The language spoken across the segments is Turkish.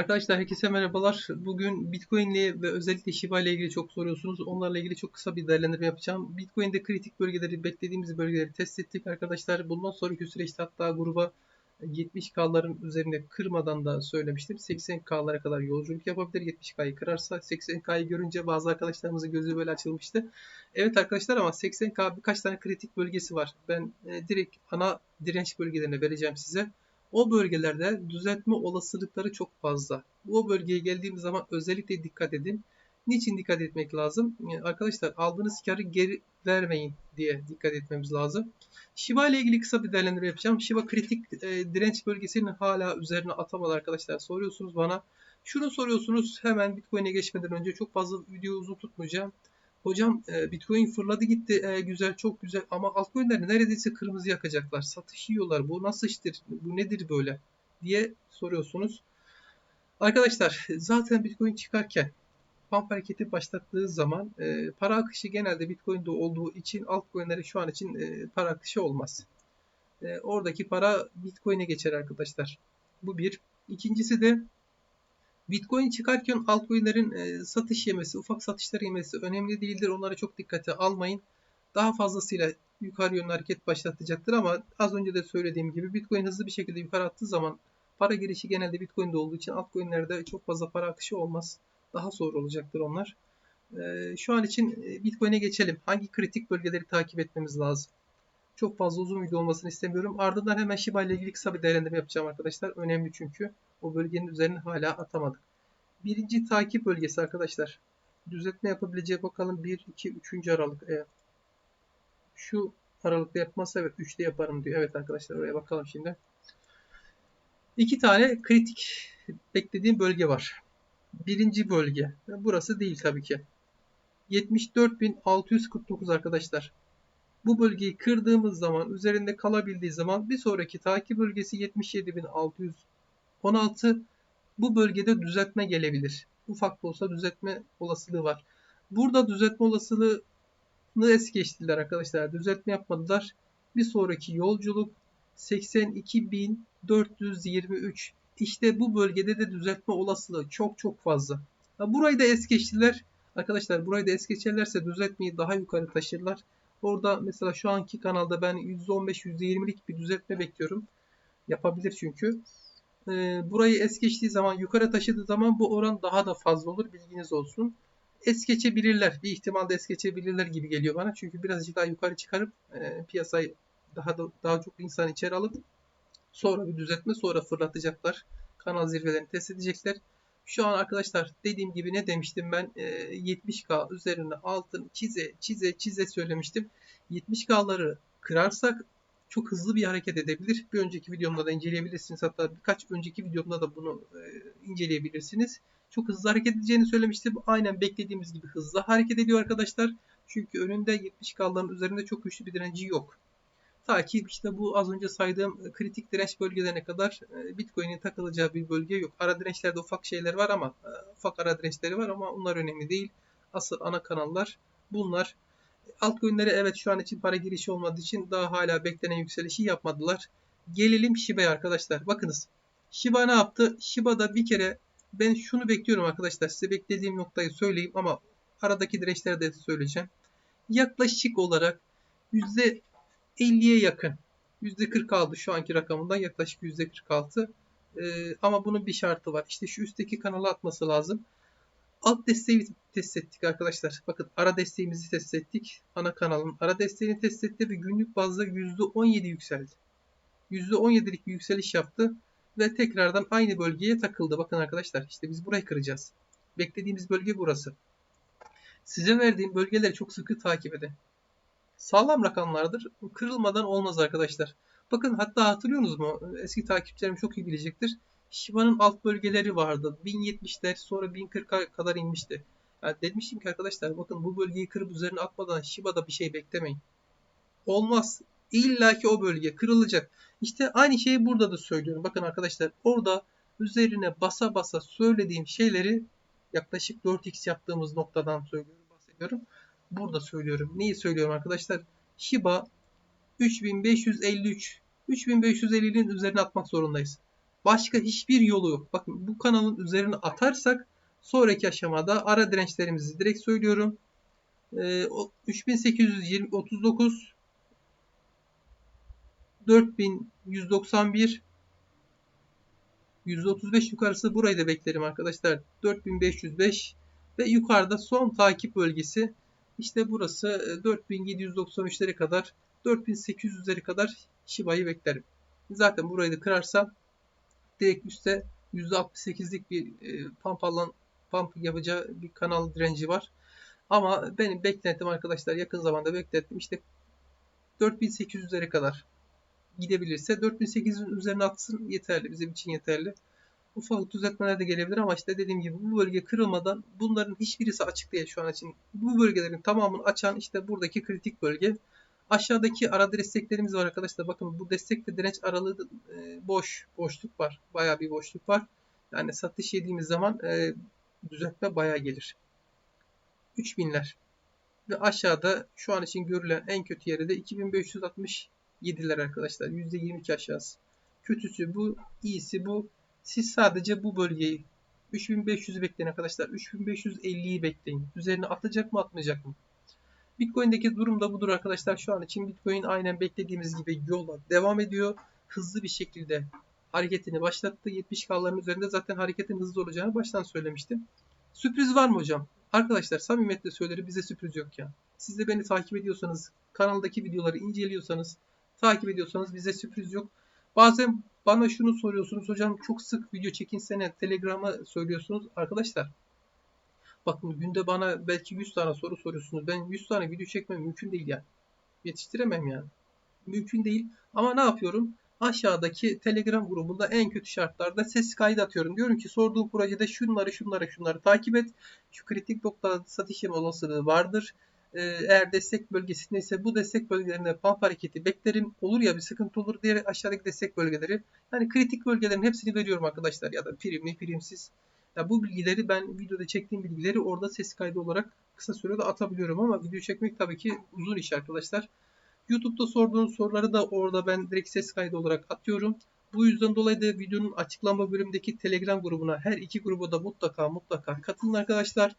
Arkadaşlar herkese merhabalar. Bugün Bitcoin ile ve özellikle Shiba ile ilgili çok soruyorsunuz. Onlarla ilgili çok kısa bir değerlendirme yapacağım. Bitcoin'de kritik bölgeleri, beklediğimiz bölgeleri test ettik arkadaşlar. Bundan sonraki süreçte hatta gruba 70K'ların üzerinde kırmadan da söylemiştim. 80K'lara kadar yolculuk yapabilir. 70K'yı kırarsa 80K'yı görünce bazı arkadaşlarımızın gözü böyle açılmıştı. Evet arkadaşlar ama 80K birkaç tane kritik bölgesi var. Ben e, direkt ana direnç bölgelerine vereceğim size. O bölgelerde düzeltme olasılıkları çok fazla. O bölgeye geldiğimiz zaman özellikle dikkat edin. Niçin dikkat etmek lazım? Yani arkadaşlar aldığınız karı geri vermeyin diye dikkat etmemiz lazım. Shiba ile ilgili kısa bir değerlendirme yapacağım. Shiba kritik e, direnç bölgesinin hala üzerine atamadı arkadaşlar. Soruyorsunuz bana. Şunu soruyorsunuz hemen Bitcoin'e geçmeden önce çok fazla video uzun tutmayacağım. Hocam e, Bitcoin fırladı gitti e, güzel çok güzel ama altcoin'ler neredeyse kırmızı yakacaklar. Satış yiyorlar. Bu nasıl iştir? Bu nedir böyle? diye soruyorsunuz. Arkadaşlar zaten Bitcoin çıkarken pump hareketi başlattığı zaman e, para akışı genelde Bitcoin'de olduğu için altcoin'lere şu an için e, para akışı olmaz. E, oradaki para Bitcoin'e geçer arkadaşlar. Bu bir. İkincisi de Bitcoin çıkarken altcoin'lerin e, satış yemesi, ufak satışlar yemesi önemli değildir. Onlara çok dikkate almayın. Daha fazlasıyla yukarı yönlü hareket başlatacaktır ama az önce de söylediğim gibi Bitcoin hızlı bir şekilde yukarı attığı zaman para girişi genelde Bitcoin'de olduğu için altcoin'lerde çok fazla para akışı olmaz. Daha zor olacaktır onlar. E, şu an için e, Bitcoin'e geçelim. Hangi kritik bölgeleri takip etmemiz lazım? Çok fazla uzun video olmasını istemiyorum. Ardından hemen Shiba ile ilgili kısa bir değerlendirme yapacağım arkadaşlar. Önemli çünkü o bölgenin üzerine hala atamadık. Birinci takip bölgesi arkadaşlar. Düzeltme yapabileceği bakalım 1, 2, 3. aralık. Evet. Şu aralıkta yapmazsa evet 3'te yaparım diyor. Evet arkadaşlar oraya bakalım şimdi. İki tane kritik beklediğim bölge var. Birinci bölge. Burası değil tabii ki. 74.649 arkadaşlar. Bu bölgeyi kırdığımız zaman üzerinde kalabildiği zaman bir sonraki takip bölgesi 77.616 bu bölgede düzeltme gelebilir. Ufak da olsa düzeltme olasılığı var. Burada düzeltme olasılığını es geçtiler arkadaşlar. Düzeltme yapmadılar. Bir sonraki yolculuk 82.423. İşte bu bölgede de düzeltme olasılığı çok çok fazla. Burayı da es geçtiler. Arkadaşlar burayı da es geçerlerse düzeltmeyi daha yukarı taşırlar. Orada mesela şu anki kanalda ben %15-%20'lik bir düzeltme bekliyorum. Yapabilir çünkü. Ee, burayı es geçtiği zaman yukarı taşıdığı zaman bu oran daha da fazla olur. Bilginiz olsun. Es geçebilirler. Bir ihtimalde es geçebilirler gibi geliyor bana. Çünkü birazcık daha yukarı çıkarıp e, piyasayı daha da, daha çok insan içeri alıp sonra bir düzeltme sonra fırlatacaklar. Kanal zirvelerini test edecekler. Şu an arkadaşlar dediğim gibi ne demiştim ben e, 70K üzerine altın çize çize çize söylemiştim. 70K'ları kırarsak çok hızlı bir hareket edebilir. Bir önceki videomda da inceleyebilirsiniz. Hatta birkaç önceki videomda da bunu e, inceleyebilirsiniz. Çok hızlı hareket edeceğini söylemiştim. Aynen beklediğimiz gibi hızlı hareket ediyor arkadaşlar. Çünkü önünde 70K'ların üzerinde çok güçlü bir direnci yok. Ta ki işte bu az önce saydığım kritik direnç bölgelerine kadar e, Bitcoin'in takılacağı bir bölge yok. Ara dirençlerde ufak şeyler var ama e, ufak ara dirençleri var ama onlar önemli değil. Asıl ana kanallar bunlar. Altcoin'lere evet şu an için para girişi olmadığı için daha hala beklenen yükselişi yapmadılar. Gelelim Shiba'ya arkadaşlar. Bakınız Shiba ne yaptı? Shiba'da bir kere ben şunu bekliyorum arkadaşlar. Size beklediğim noktayı söyleyeyim ama aradaki dirençleri de söyleyeceğim. Yaklaşık olarak %50'ye yakın. %40 aldı şu anki rakamından yaklaşık %46. Ee, ama bunun bir şartı var. İşte şu üstteki kanala atması lazım. Alt desteği test ettik arkadaşlar. Bakın ara desteğimizi test ettik. Ana kanalın ara desteğini test etti ve günlük bazda %17 yükseldi. %17'lik bir yükseliş yaptı ve tekrardan aynı bölgeye takıldı. Bakın arkadaşlar işte biz burayı kıracağız. Beklediğimiz bölge burası. Size verdiğim bölgeleri çok sıkı takip edin. Sağlam rakamlardır. Kırılmadan olmaz arkadaşlar. Bakın hatta hatırlıyorsunuz mu? Eski takipçilerim çok iyi bilecektir. Shiba'nın alt bölgeleri vardı. 1070'ler sonra 1040'a kadar inmişti. Yani demiştim ki arkadaşlar bakın bu bölgeyi kırıp üzerine atmadan Shiba'da bir şey beklemeyin. Olmaz. İlla ki o bölge kırılacak. İşte aynı şeyi burada da söylüyorum. Bakın arkadaşlar orada üzerine basa basa söylediğim şeyleri yaklaşık 4x yaptığımız noktadan söylüyorum, bahsediyorum. Burada söylüyorum. Neyi söylüyorum arkadaşlar? Shiba 3553 3550'nin üzerine atmak zorundayız. Başka hiçbir yolu yok. Bakın bu kanalın üzerine atarsak sonraki aşamada ara dirençlerimizi direkt söylüyorum. O 3839 4191 135 yukarısı burayı da beklerim arkadaşlar. 4505 ve yukarıda son takip bölgesi işte burası e, 4793'lere kadar 4800'lere kadar Shiba'yı beklerim. Zaten burayı da kırarsam direkt üstte %68'lik bir e, pump alan pump yapacağı bir kanal direnci var. Ama benim beklentim arkadaşlar yakın zamanda beklettim işte 4800'lere kadar gidebilirse 4800'ün üzerine atsın yeterli. Bizim için yeterli. Ufak düzeltmeler de gelebilir ama işte dediğim gibi bu bölge kırılmadan bunların hiçbirisi açık değil şu an için. Bu bölgelerin tamamını açan işte buradaki kritik bölge. Aşağıdaki ara desteklerimiz var arkadaşlar. Bakın bu destek ve direnç aralığı e, boş. Boşluk var. Bayağı bir boşluk var. Yani satış yediğimiz zaman e, düzeltme bayağı gelir. 3000'ler. Ve aşağıda şu an için görülen en kötü yeri de 2567'ler arkadaşlar. %22 aşağısı. Kötüsü bu, iyisi bu. Siz sadece bu bölgeyi 3500'ü bekleyin arkadaşlar. 3550'yi bekleyin. Üzerine atacak mı atmayacak mı? Bitcoin'deki durum da budur arkadaşlar. Şu an için Bitcoin aynen beklediğimiz gibi yola devam ediyor. Hızlı bir şekilde hareketini başlattı. 70K'ların üzerinde zaten hareketin hızlı olacağını baştan söylemiştim. Sürpriz var mı hocam? Arkadaşlar samimiyetle söylerim bize sürpriz yok ya. Siz de beni takip ediyorsanız, kanaldaki videoları inceliyorsanız, takip ediyorsanız bize sürpriz yok. Bazen bana şunu soruyorsunuz hocam çok sık video çekinsene Telegram'a söylüyorsunuz. Arkadaşlar bakın günde bana belki 100 tane soru soruyorsunuz. Ben 100 tane video çekmem mümkün değil yani. Yetiştiremem yani. Mümkün değil. Ama ne yapıyorum? Aşağıdaki Telegram grubunda en kötü şartlarda ses kaydı atıyorum. Diyorum ki sorduğum projede şunları şunları şunları takip et. Şu kritik noktada satış yapma olasılığı vardır. Ee, eğer destek bölgesindeyse bu destek bölgelerinde pump hareketi beklerim. Olur ya bir sıkıntı olur diğer aşağıdaki destek bölgeleri. Yani kritik bölgelerin hepsini veriyorum arkadaşlar ya da primli primsiz. Ya bu bilgileri ben videoda çektiğim bilgileri orada ses kaydı olarak kısa sürede atabiliyorum ama video çekmek tabii ki uzun iş arkadaşlar. YouTube'da sorduğunuz soruları da orada ben direkt ses kaydı olarak atıyorum. Bu yüzden dolayı da videonun açıklama bölümündeki Telegram grubuna her iki gruba da mutlaka mutlaka katılın arkadaşlar.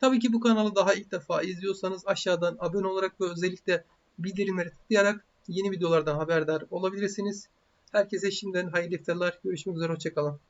Tabii ki bu kanalı daha ilk defa izliyorsanız aşağıdan abone olarak ve özellikle bildirimleri tıklayarak yeni videolardan haberdar olabilirsiniz. Herkese şimdiden hayırlı iftarlar. Görüşmek üzere. Hoşçakalın.